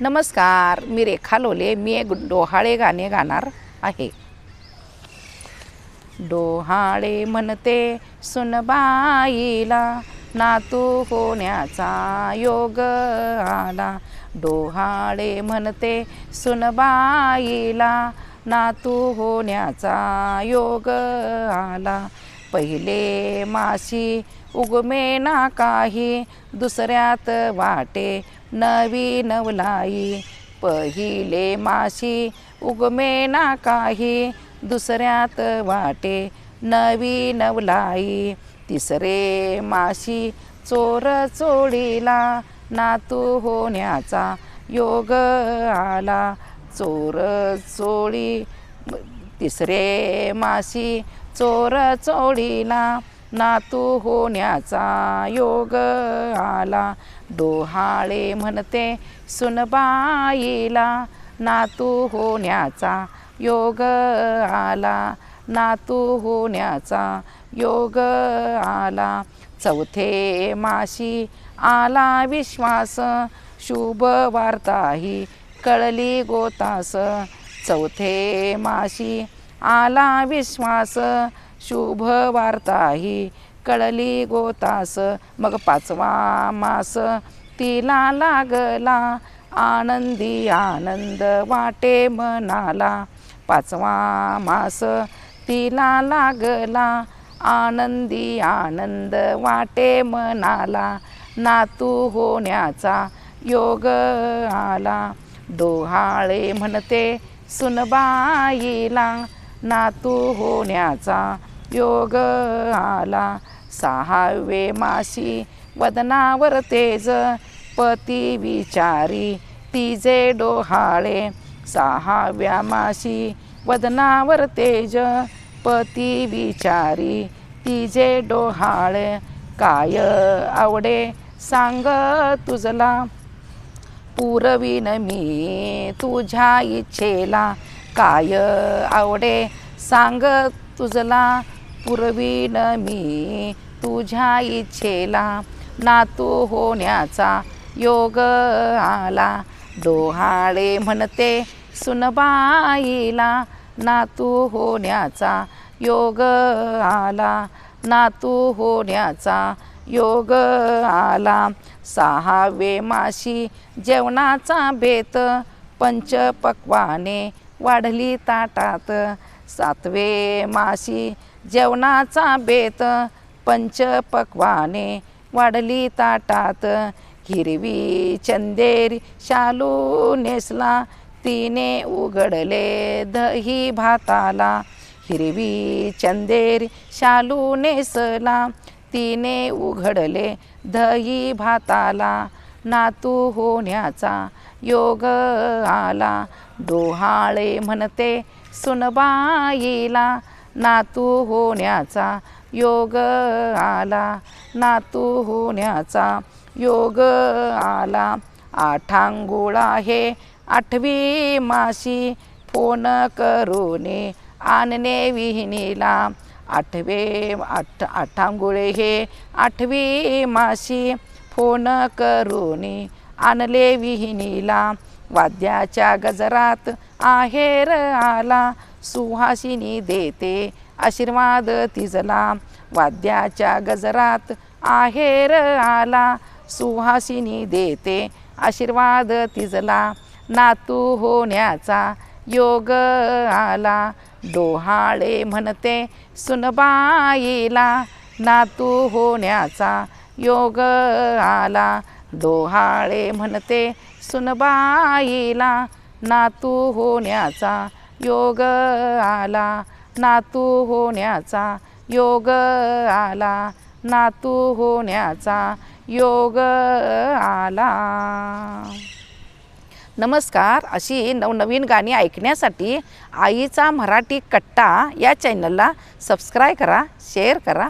नमस्कार मी रेखा लोले. मी एक डोहाळे गाणे गाणार आहे. डोहाळे म्हणते सुनबाईला नातू होण्याचा योग आला. डोहाळे म्हणते सुनबाईला नातू होण्याचा योग आला. पहिले माशी उगमे ना काही दुसऱ्यात वाटे. नवी नवलाई पहिले माशी उगमे ना काही दुसऱ्यात वाटे नवी नवलाई तिसरे माशी चोर चोळीला नातू होण्याचा योग आला चोर चोळी तिसरे माशी चोर चोळीला नातू होण्याचा योग आला. डोहाळे म्हणते सुनबाईला नातू होण्याचा योग आला. नातू होण्याचा योग आला. चौथे माशी आला विश्वास. शुभ वार्ताही कळली गोतास. चौथे माशी आला विश्वास. शुभ वार्ताही कळली गोतास मग पाचवा मास. तिला लागला आनंदी आनंद वाटे मनाला. पाचवा मास. तिला लागला आनंदी आनंद वाटे मनाला. नातू होण्याचा योग आला. डोहाळे म्हणते सुनबाईला नातू होण्याचा योग आला. सहावे मासी वदनावर तेज पती विचारी तिजे डोहाळे. सहाव्या मासी वदनावर तेज पती विचारी तिजे डोहाळे. काय आवडे सांग तुझला. पुरवीन मी तुझ्या इच्छेला. काय आवडे? सांग तुझला पुरवीन मी तुझ्या इच्छेला. नातू होण्याचा योग आला. डोहाळे म्हणते सुनबाईला. नातू होण्याचा योग आला. नातू होण्याचा योग आला. सहावे माशी जेवणाचा बेत. पंचपक्वाने वाढली ताटात. सातवे माशी जेवणाचा बेत. पंचपक्वाने वाढली ताटात. हिरवी चंदेरी शालू नेसला. तिने उघडले दही भाताला. हिरवी चंदेरी शालू नेसला. तिने उघडले दही भाताला. नातू होण्याचा योग आला. डोहाळे म्हणते सुनबाईला नातू होण्याचा योग आला. नातू होण्याचा योग आला. आठांगुळ आहे आठवी माशी फोन करूने आणणे विहिणीला. आठवे आठ आठांगुळे हे आठवी माशी फोन करूने आणले विहिनीला. वाद्याच्या गजरात आहेर आला सुहासिनी देते आशीर्वाद तिजला. वाद्याच्या गजरात आहेर आला सुहासिनी देते आशीर्वाद तिजला. नातू होण्याचा योग आला डोहाळे म्हणते सुनबाईला. नातू होण्याचा योग आला. डोहाळे म्हणते सुनबाईला नातू होण्याचा योग आला. नातू होण्याचा योग आला. नातू होण्याचा योग आला. नमस्कार. अशी नवनवीन गाणी ऐकण्यासाठी आईचा मराठी कट्टा या चॅनलला सबस्क्राईब करा शेअर करा.